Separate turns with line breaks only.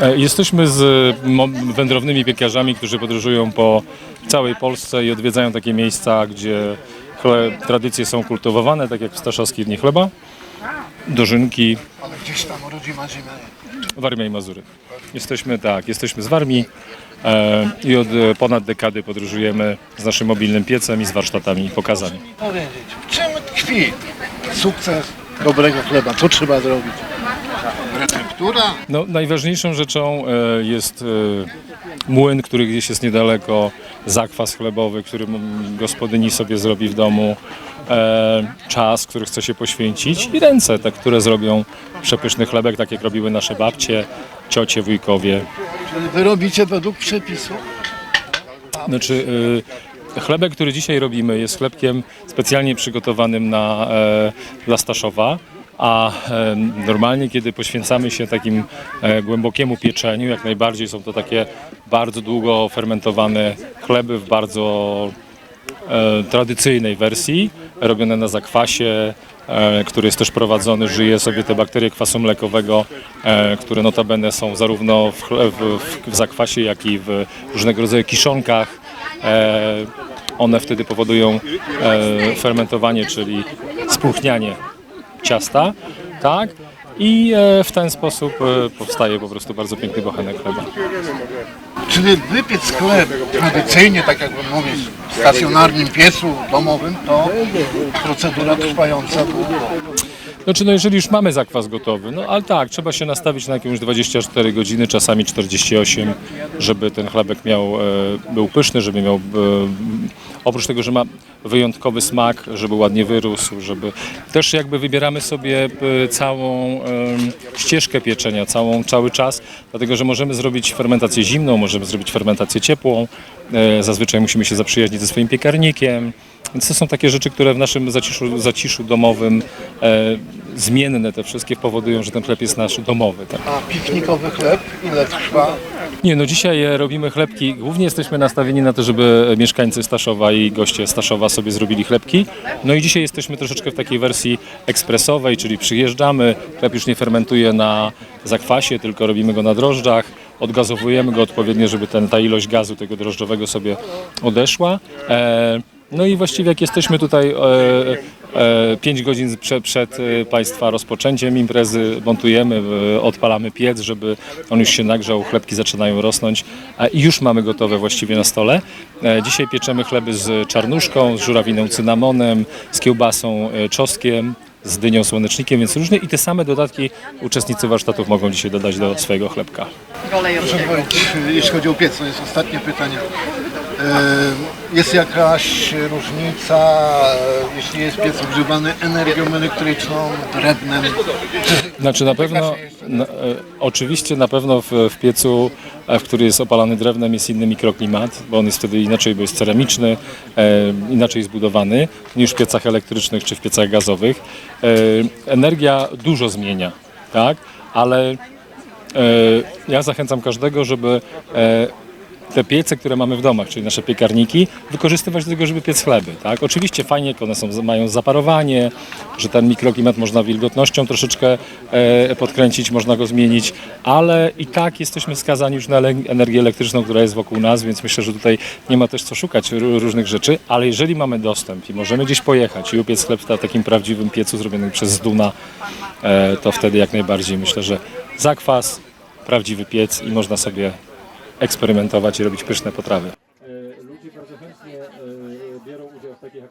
E, Jesteśmy z wędrownymi piekarzami, którzy podróżują po całej Polsce i odwiedzają takie miejsca, gdzie chle, tradycje są kultywowane, tak jak w Staszowskich Dni Chleba, Dożynki,
Ale gdzieś tam rodzima ziemia.
Warmia i Mazury. Jesteśmy tak, jesteśmy z Warmii e, i od ponad dekady podróżujemy z naszym mobilnym piecem i z warsztatami pokazami.
Powiedzieć, w czym tkwi sukces dobrego chleba? Co trzeba zrobić?
No, najważniejszą rzeczą e, jest e, młyn, który gdzieś jest niedaleko, zakwas chlebowy, który m- gospodyni sobie zrobi w domu, e, czas, który chce się poświęcić i ręce, te, które zrobią przepyszny chlebek, tak jak robiły nasze babcie, ciocie, wujkowie.
Czyli wy robicie według przepisu?
Znaczy, y, chlebek, który dzisiaj robimy, jest chlebkiem specjalnie przygotowanym na, e, dla Staszowa. A normalnie, kiedy poświęcamy się takim e, głębokiemu pieczeniu, jak najbardziej są to takie bardzo długo fermentowane chleby w bardzo e, tradycyjnej wersji, robione na zakwasie, e, który jest też prowadzony, żyje sobie te bakterie kwasu mlekowego, które notabene są zarówno w, w, w, zakwasie, jak i w różnego rodzaju kiszonkach. One wtedy powodują fermentowanie, czyli spróchnianie ciasta, tak? I e, w ten sposób e, powstaje po prostu bardzo piękny bochenek chleba.
Czyli wypiec chleb tradycyjnie, tak jak pan mówi, w stacjonarnym piecu domowym, to procedura trwająca długo.
Znaczy, no jeżeli już mamy zakwas gotowy, no ale tak, trzeba się nastawić na jakieś 24 godziny, czasami 48, żeby ten chlebek miał, e, był pyszny, żeby miał, e, oprócz tego, że ma wyjątkowy smak, żeby ładnie wyrósł, żeby też jakby wybieramy sobie e, całą e, ścieżkę pieczenia, całą, cały czas, dlatego, że możemy zrobić fermentację zimną, możemy zrobić fermentację ciepłą, e, zazwyczaj musimy się zaprzyjaźnić ze swoim piekarnikiem, więc to są takie rzeczy, które w naszym zaciszu, zaciszu domowym e, zmienne te wszystkie powodują, że ten chleb jest nasz domowy. Tak.
A piknikowy chleb ile trwa?
Nie, no dzisiaj e, robimy chlebki. Głównie jesteśmy nastawieni na to, żeby mieszkańcy Staszowa i goście Staszowa sobie zrobili chlebki. No i dzisiaj jesteśmy troszeczkę w takiej wersji ekspresowej, czyli przyjeżdżamy, chleb już nie fermentuje na zakwasie, tylko robimy go na drożdżach. Odgazowujemy go odpowiednio, żeby ten, ta ilość gazu tego drożdżowego sobie odeszła. E, no i właściwie jak jesteśmy tutaj e, 5 godzin prze, przed e, Państwa rozpoczęciem imprezy, montujemy, e, odpalamy piec, żeby on już się nagrzał, chlebki zaczynają rosnąć e, i już mamy gotowe właściwie na stole. E, Dzisiaj pieczemy chleby z czarnuszką, z żurawiną cynamonem, z kiełbasą e, z dynią słonecznikiem, więc różnie i te same dodatki uczestnicy warsztatów mogą dzisiaj dodać do swojego chlebka.
Proszę powiedzieć, jeśli chodzi o piec, to jest ostatnie pytanie. E, Jest jakaś różnica, e, jeśli jest piec ogrzewany energią elektryczną, drewnem?
Znaczy na pewno, na, e, oczywiście na pewno w, w piecu, e, w który jest opalany drewnem jest inny mikroklimat, bo on jest wtedy inaczej, bo jest ceramiczny, inaczej zbudowany niż w piecach elektrycznych czy w piecach gazowych. Energia dużo zmienia, tak? Ale ja zachęcam każdego, żeby te piece, które mamy w domach, czyli nasze piekarniki, wykorzystywać do tego, żeby piec chleby. Tak? Oczywiście fajnie, jak one są, mają zaparowanie, że ten mikroklimat można wilgotnością troszeczkę e, podkręcić, można go zmienić, ale i tak jesteśmy skazani już na energię elektryczną, która jest wokół nas, więc myślę, że tutaj nie ma też co szukać ró- różnych rzeczy, ale jeżeli mamy dostęp i możemy gdzieś pojechać i upiec chleb w takim prawdziwym piecu zrobionym przez Duna, e, to wtedy jak najbardziej myślę, że zakwas, prawdziwy piec i można sobie eksperymentować i robić pyszne potrawy.